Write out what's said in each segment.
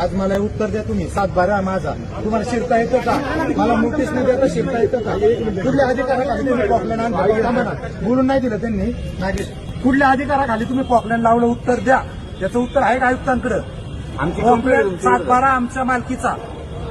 आज मला उत्तर द्या तुम्ही. सात बारा माझा. तुम्हाला शिरता येतं का? मला नोटीस न देता शिरता येतं का? कुठल्या अधिकाराखाली तुम्ही. बोलून नाही दिलं त्यांनी. नागेश कुठल्या अधिकाराखाली तुम्ही पॉकलॅन लावलं उत्तर द्या? याचं उत्तर आहे का आयुक्तांकडे? सात बारा आमच्या मालकीचा.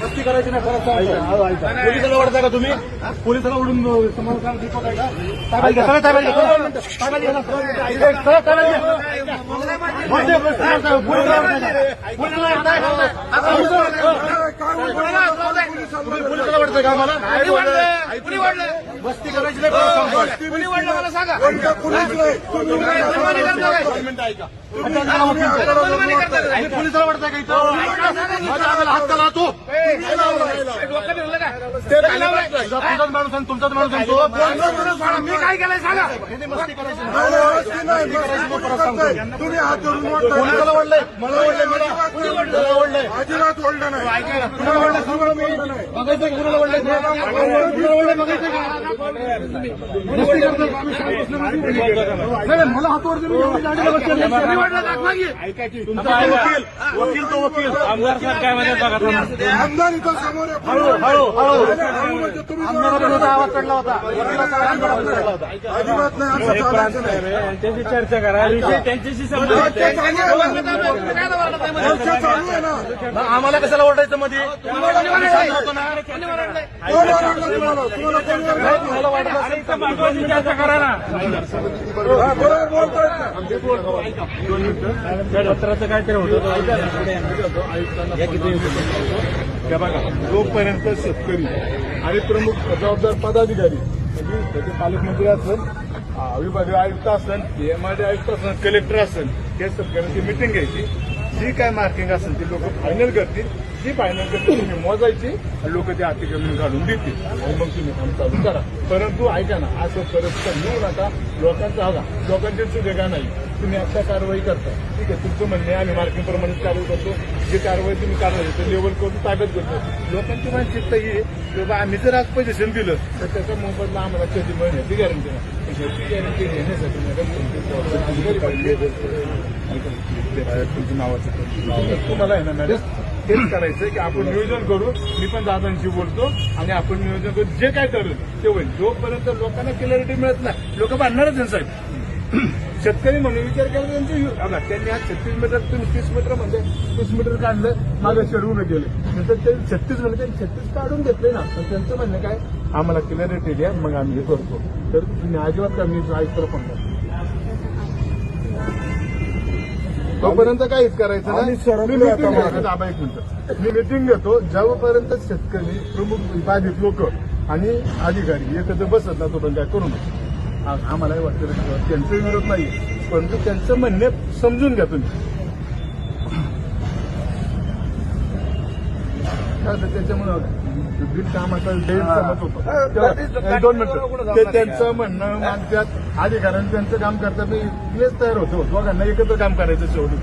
यांच्या करायची नाही पोलिसाला ओढता का तुम्ही पोलिसाला ओढून समोर काय रिपोर्ट आहे का? ओढताय का? ओढताय का? मस्ती करायची पोलिसाला इथं? हात का लावतो? तुमचाच माणूस आणि तुमचाच माणूस आणि तो मी काय केलंय सांगा. तुम्ही हात जोडून. पोलिसाला ओढलंय मला ओढलंय मला ओढलंय अजिबात ओढलं नाही. कुणाला ओढलंय सांगा मी बघायचं कुणाला ओढलंय कुणाला ओढलंय बघायचं मला हात ओढतो वकील. वकील तो वकील. आमदार साहेब काय म्हणतात बघा. आमदार इथं समोर. हळू हळू हळू. आवाज चढला होता अजिबात नाही चर्चा करा विषय त्यांच्याशी आम्हाला कशाला ओरडायचं मध्ये होतो चर्चा करा ना पत्राचं काहीतरी होतं त्या बघा जोपर्यंत शेतकरी आणि प्रमुख जबाबदार पदाधिकारी म्हणजे त्याचे पालकमंत्री असेल विभागीय आयुक्त असेल पीएमआयडी आयुक्त असेल कलेक्टर असेल हे शेतकऱ्यांची मिटिंग घ्यायची. जी काय मार्किंग असेल ती लोक फायनल करतील. जी फायनल करतील तुम्ही मोजायची आणि लोक ते अतिक्रमण काढून देतील. आणि मग तुम्ही काम चालू करा. परंतु ऐका ना असं परत येऊ नका. लोकांचा हवा. लोकांची सुविधा नाही. तुम्ही आता कारवाई करता. ठीक आहे तुमचं म्हणणे आम्ही मार्किंग प्रमाणे कारवाई करतो. जी कारवाई तुम्ही कारवाई ते लेवल करून ताब्यात घेतो. लोकांची मानसिकता ही की बाबा आम्ही जर आज पोझिशन दिलं तर त्याच्या मोबदला आम्हाला कधी मिळण्याची गॅरंटी नाही. गॅरंटी घेण्यासाठी मॅडम तुमचे अधिकारी पाहिजे तुमचं नावाचं तुम्हाला आहे ना मॅडम तेच करायचं की आपण नियोजन करू मी पण दादांशी बोलतो आणि आपण नियोजन करू. जे काय करू ते होईल. जोपर्यंत लोकांना क्लॅरिटी मिळत नाही लोक बांधणारच आहे साहेब. शेतकरी म्हणून विचार केला त्यांचे त्यांनी आज छत्तीस मीटर तुम्ही तीस मीटर म्हणजे तीस मीटर काढलं मागे शेडून गेले. नंतर ते छत्तीस म्हणजे त्यांनी छत्तीस काढून घेतले ना. पण त्यांचं म्हणणं काय? आम्हाला क्लॅरिटी द्या मग आम्ही हे करतो. तर तुम्ही अजिबात का मी आयुक्त पण तोपर्यंत काहीच करायचं नाही. थांबा एक मिनिट. मी मिटिंग घेतो. जेव्हापर्यंत शेतकरी प्रमुख बाधित लोक आणि अधिकारी एकत्र बसत ना तोपर्यंत काय करू नका. आ- आम्हालाही वाटतं त्यांचं विरोध नाही परंतु त्यांचं म्हणणे समजून घ्या तुम्ही. त्याच्यामुळे तेव्हा- एक दोन मिनिटं. ते त्यांचं म्हणणं मानतात अधिकाऱ्यांनी त्यांचं काम करतात मी तयार होतो. दोघांना एकत्र काम करायचं शेवटी.